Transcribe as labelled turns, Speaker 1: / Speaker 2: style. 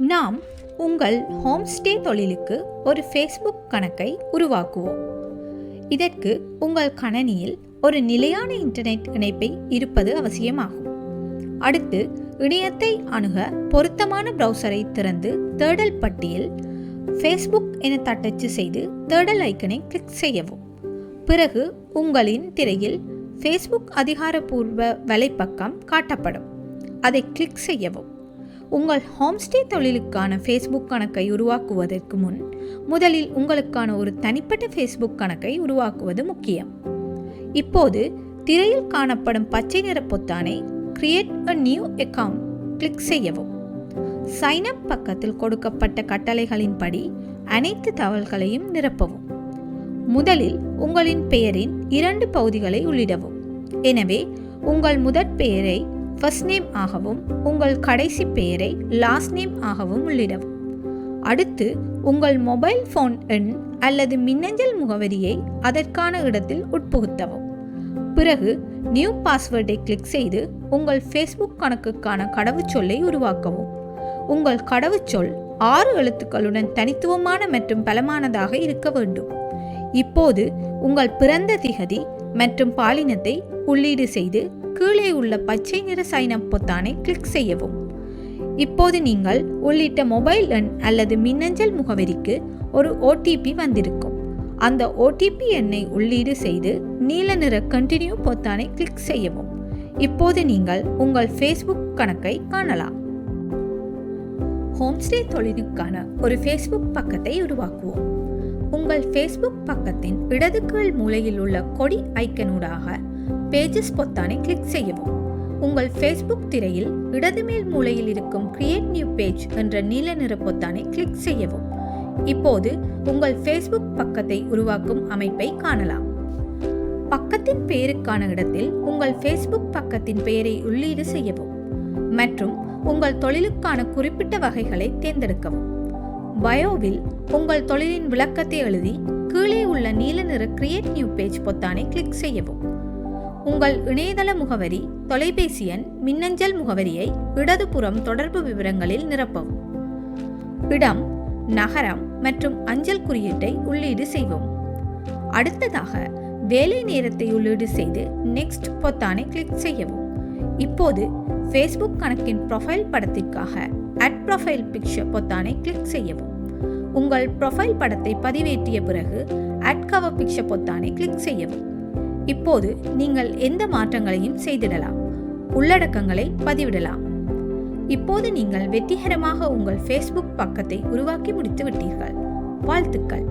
Speaker 1: நாம் உங்கள் home stay தொழிலுக்கு ஒரு ஃபேஸ்புக் கணக்கை உருவாக்குவோம். இதற்கு உங்கள் கணனியில் ஒரு நிலையான இன்டர்நெட் இணைப்பை இருப்பது அவசியமாகும். அடுத்து இணையத்தை அணுக பொருத்தமான ப்ரௌசரை திறந்து தேடல் பட்டியல் ஃபேஸ்புக் என தட்டச்சு செய்து தேடல் ஐக்கனை கிளிக் செய்யவும். பிறகு உங்களின் திரையில் ஃபேஸ்புக் அதிகாரப்பூர்வ வலைப்பக்கம் காட்டப்படும். அதை கிளிக் செய்யவும். உங்கள் ஹோம்ஸ்டே தொழிலுக்கான ஃபேஸ்புக் கணக்கை உருவாக்குவதற்கு முன் முதலில் உங்களுக்கான ஒரு தனிப்பட்ட ஃபேஸ்புக் கணக்கை உருவாக்குவது முக்கியம். இப்போது திரையில் காணப்படும் பச்சை நிற பொத்தானை create a new account click செய்யவும். சைன் அப் பக்கத்தில் கொடுக்கப்பட்ட கட்டளைகளின்படி அனைத்து தகவல்களையும் நிரப்பவும். முதலில் உங்களின் பெயரின் இரண்டு பகுதிகளை உள்ளிடவும். எனவே உங்கள் முதற் பெயரை ஃபர்ஸ்ட் நேம் ஆகவும் உங்கள் கடைசி பெயரை லாஸ்ட் நேம் ஆகவும் உள்ளிடவும். அடுத்து உங்கள் மொபைல் ஃபோன் எண் அல்லது மின்னஞ்சல் முகவரியை அதற்கான இடத்தில் உட்புகுத்தவும். பிறகு நியூ பாஸ்வேர்டை கிளிக் செய்து உங்கள் ஃபேஸ்புக் கணக்குக்கான கடவுச்சொல்லை உருவாக்கவும். உங்கள் கடவுச்சொல் ஆறு எழுத்துக்களுடன் தனித்துவமான மற்றும் பலமானதாக இருக்க வேண்டும். இப்போது உங்கள் பிறந்த திகதி மற்றும் பாலினத்தை உள்ளீடு செய்து கீழே உள்ள பச்சை நிற சைன் பொத்தானை கிளிக் செய்யவும். இப்போது நீங்கள் உள்ளிட்ட மொபைல் எண் அல்லது மின்னஞ்சல் முகவரிக்கு ஒரு ஓடிபி வந்திருக்கும். அந்த ஓடிபி எண்ணை உள்ளீடு செய்து நீல நிற கண்டினியூ பொத்தானை கிளிக் செய்யவும். இப்போது நீங்கள் உங்கள் ஃபேஸ்புக் கணக்கை காணலாம். ஹோம்ஸ்டே தொழிலுக்கான ஒரு ஃபேஸ்புக் பக்கத்தை உருவாக்குவோம். உங்கள் ஃபேஸ்புக் பக்கத்தின் இடது கீழ் மூலையில் உள்ள கொடி ஐக்கனூடாக பேஜஸ் பொத்தானை கிளிக் செய்யவும். உங்கள் ஃபேஸ்புக் திரையில் இடது மேல் மூலையில் இருக்கும் கிரியேட் நியூ பேஜ் என்ற நீல நிற பொத்தானை கிளிக் செய்யவும். இப்போது உங்கள் ஃபேஸ்புக் பக்கத்தை உருவாக்கும் அமைப்பை காணலாம். பக்கத்தின் பெயருக்கான இடத்தில் உங்கள் ஃபேஸ்புக் பக்கத்தின் பெயரை உள்ளீடு செய்யவும் மற்றும் உங்கள் தொழிலுக்கான குறிப்பிட்ட வகைகளை தேர்ந்தெடுக்கவும். பயோவில் உங்கள் தொழிலின் விளக்கத்தை எழுதி கீழே உள்ள நீல நிற கிரியேட் நியூ பேஜ் பொத்தானை கிளிக் செய்யவும். உங்கள் இணையதள முகவரி தொலைபேசி எண் மின்னஞ்சல் முகவரியை இடதுபுறம் தொடர்பு விவரங்களில் நிரப்பவும். இடம் நகரம் மற்றும் அஞ்சல் குறியீட்டை உள்ளீடு செய்வோம் அடுத்ததாக வேலை நேரத்தை உள்ளீடு செய்து நெக்ஸ்ட் பொத்தானை கிளிக் செய்யவும். இப்போது ஃபேஸ்புக் கணக்கின் ப்ரொஃபைல் படத்திற்காக அட் ப்ரொஃபைல் பிக்சர் பொத்தானை கிளிக் செய்யவும். உங்கள் ப்ரொஃபைல் படத்தை பதிவேற்றிய பிறகு அட் கவர் பிக்சர் பொத்தானை கிளிக் செய்யவும். இப்போது நீங்கள் எந்த மாற்றங்களையும் செய்திடலாம். உள்ளடக்கங்களை பதிவிடலாம். இப்போது நீங்கள் வெற்றிகரமாக உங்கள் ஃபேஸ்புக் பக்கத்தை உருவாக்கி முடித்து விட்டீர்கள் வாழ்த்துக்கள்.